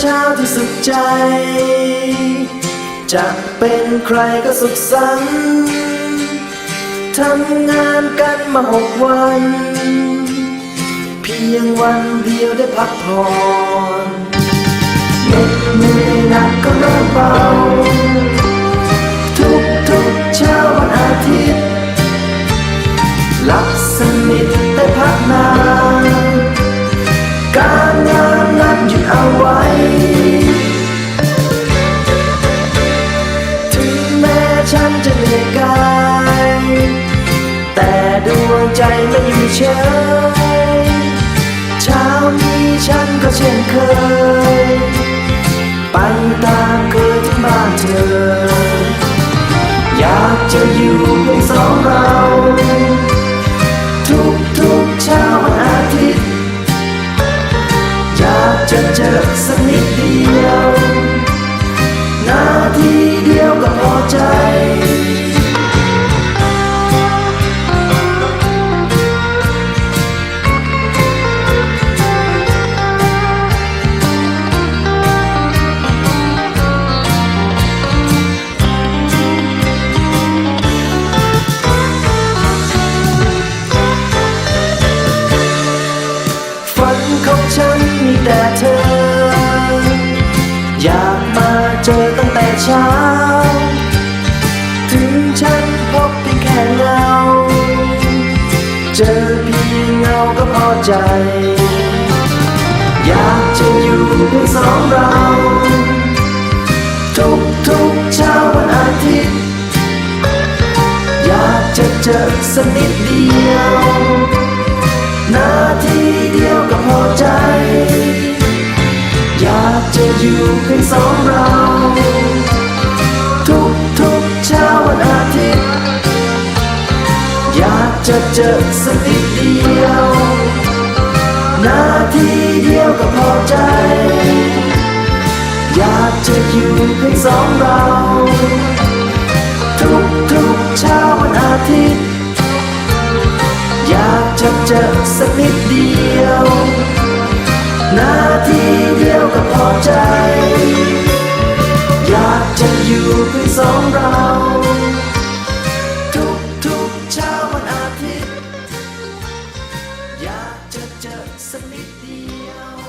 เช้าที่สุขใจ จะเป็นใครก็สุขสันต์ทำงานกันมาหกวัน เพียงวันเดียวได้พักผ่อนเหน็ดเหนื่อยหนักก็เริ่มเบา เฉยเช้านี้ฉันก็เช่นเคย ไปตามเคยที่บ้านเธอ อยากจะอยู่ เช้า ถึงฉันพบเพียงแค่เงา เจอเพียงเงาก็พอใจ อยากจะอยู่เพียงสองเรา ทุกทุกเช้าวันอาทิตย์ อยากจะเจอสักนิดเดียว นาทีเดียวก็พอใจอยากจะอยู่เพียงสองเรา จะเจอสักนิดเดียว นาทีเดียวก็พอใจ อยากจะอยู่เพียงสองเรา ทุกทุกเช้าวันอาทิตย์ อยากจะเจอสักนิดเดียว นาทีเดียวก็พอใจ อยากจะอยู่เพียงสองเรา เจอเจอสักนิดเดียว